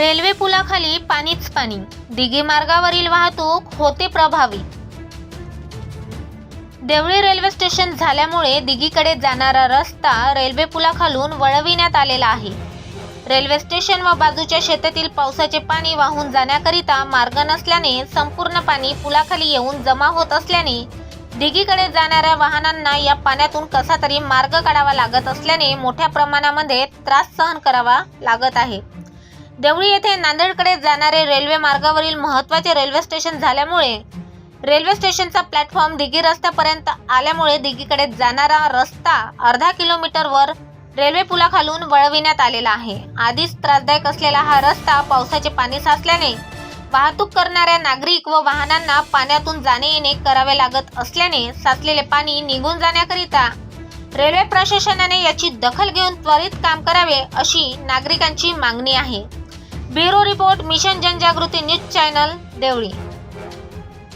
Railway पुलाखाली पाणीच पाणी. दिघी मार्गावरील वाहतूक होते प्रभावित देवळी रेल्वे स्टेशन झाल्यामुळे दिघीकडे जाणारा रस्ता रेल्वे पुलाखालून वळविण्यात आलेला आहे. रेल्वे स्टेशन व बाजूच्या शेतातील पावसाचे पाणी वाहून जाण्याकरिता मार्ग नसल्याने संपूर्ण पाणी पुलाखाली येऊन जमा होत असल्याने दिघीकडे जाणाऱ्या वाहनांना या पाण्यातून कसा तरी मार्ग काढावा लागत असल्याने मोठ्या प्रमाणामध्ये त्रास सहन करावा लागत आहे. देवळी येथे नांदेडकडे जाणारे रेल्वे मार्गावरील महत्त्वाचे रेल्वे स्टेशन झाल्यामुळे रेल्वे स्टेशनचा प्लॅटफॉर्म दिघी रस्त्यापर्यंत आल्यामुळे दिघीकडे जाणारा रस्ता अर्धा किलोमीटरवर रेल्वे पुलाखालून वळविण्यात आलेला आहे. आधीच त्रासदायक असलेला हा रस्ता पावसाचे पाणी साचल्याने वाहतूक करणाऱ्या नागरिक व वाहनांना पाण्यातून जाणे येणे करावे लागत असल्याने साचलेले पाणी निघून जाण्याकरिता रेल्वे प्रशासनाने याची दखल घेऊन त्वरित काम करावे अशी नागरिकांची मागणी आहे. ब्युरो रिपोर्ट मिशन जनजागृती न्यूज चॅनल देवळी.